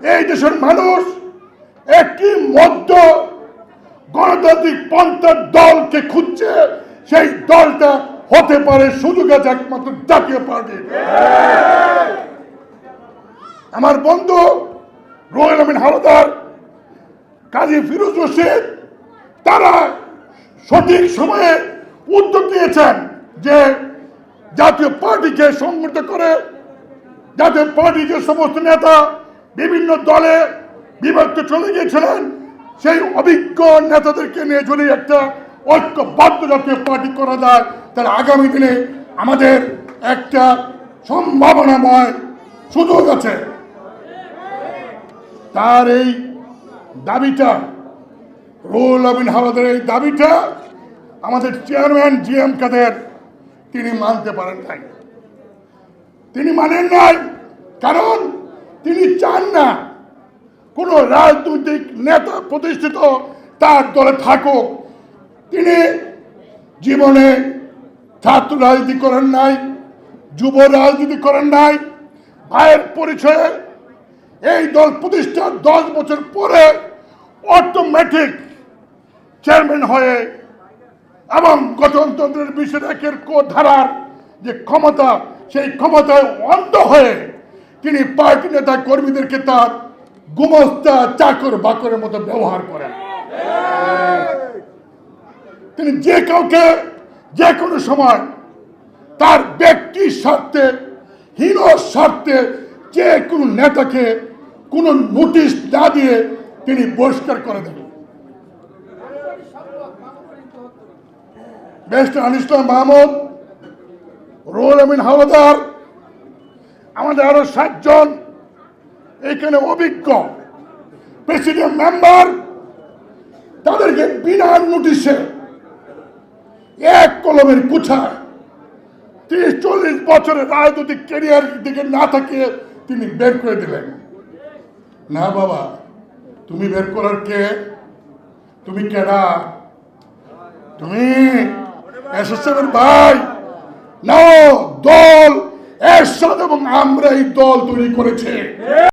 এই দেশের মানুষ একটি মধ্য গণতান্ত্রিক পন্থার দলকে খুঁজছে। সেই দলটা হতে পারে সুযোগ আছে একমাত্র জাতীয় পার্টি। আমার বন্ধু রোহেল আমিন হাওলাদার কাজী ফিরোজ রশিদ, তারা সঠিক সময়ে উদ্যোগ নিয়েছেন যে জাতীয় পার্টিকে সংগঠিত করে, জাতীয় পার্টির যে সমস্ত নেতা বিভিন্ন দলে বিভক্ত চলে গিয়েছিলেন। সেই অভিজ্ঞ নেতাদেরকে নিয়ে যদি একটা ঐক্যবদ্ধ জাতীয় পার্টি করা যায়, তাহলে আগামী দিনে আমাদের একটা সম্ভাবনাময় সুযোগ আছে। তার এই দাবিটা রুল আমিন হাওলাদের এই দাবিটা আমাদের চেয়ারম্যান জি এম কাদের, তিনি মানতে পারেন নাই। তিনি মানেন নাই, কারণ তিনি চান না কোনো রাজনৈতিক নেতা প্রতিষ্ঠিত তার দলে থাকুক। তিনি জীবনে ছাত্র রাজনীতি করেন নাই, যুব রাজনীতি করেন নাই। ভাইয়ের পরিচয়ে এই দল প্রতিষ্ঠার দশ বছর পরে অটোমেটিক চেয়ারম্যান হয়ে এবং গণতন্ত্রের বিষয় একের কো ধারার যে ক্ষমতা, সেই ক্ষমতায় অন্ধ হয়ে তিনি পার্টি নেতা কর্মীদেরকে তার গুমস্তা, চাকর বাকরের মতো ব্যবহার করেন। তিনি যে কাউকে যে কোনো সময় তার ব্যক্তির স্বার্থে, হীন স্বার্থে যে কোনো নেতাকে কোনো নোটিশ না দিয়ে তিনি বহিষ্কার করে দেবেন বেস্টার আল ইসলাম মাহমুদ রোল আমিন হাওলাদার আমাদের আরও সাতজন এখানে অভিজ্ঞ প্রেসিডেন্ট মেম্বার, তাদেরকে বিনা নোটিশে এক কলমের কুছায় তিরিশ, চল্লিশ বছরের রাজনৈতিক ক্যারিয়ার দিকে না তাকিয়ে তিনি বের করে দিলেন। না বাবা, তুমি বের করার কে? তুমি কেডা তুমি এসএসএফের ভাই? নাও, দল। এরশাদ এবং আমরা এই দল তৈরি করেছে।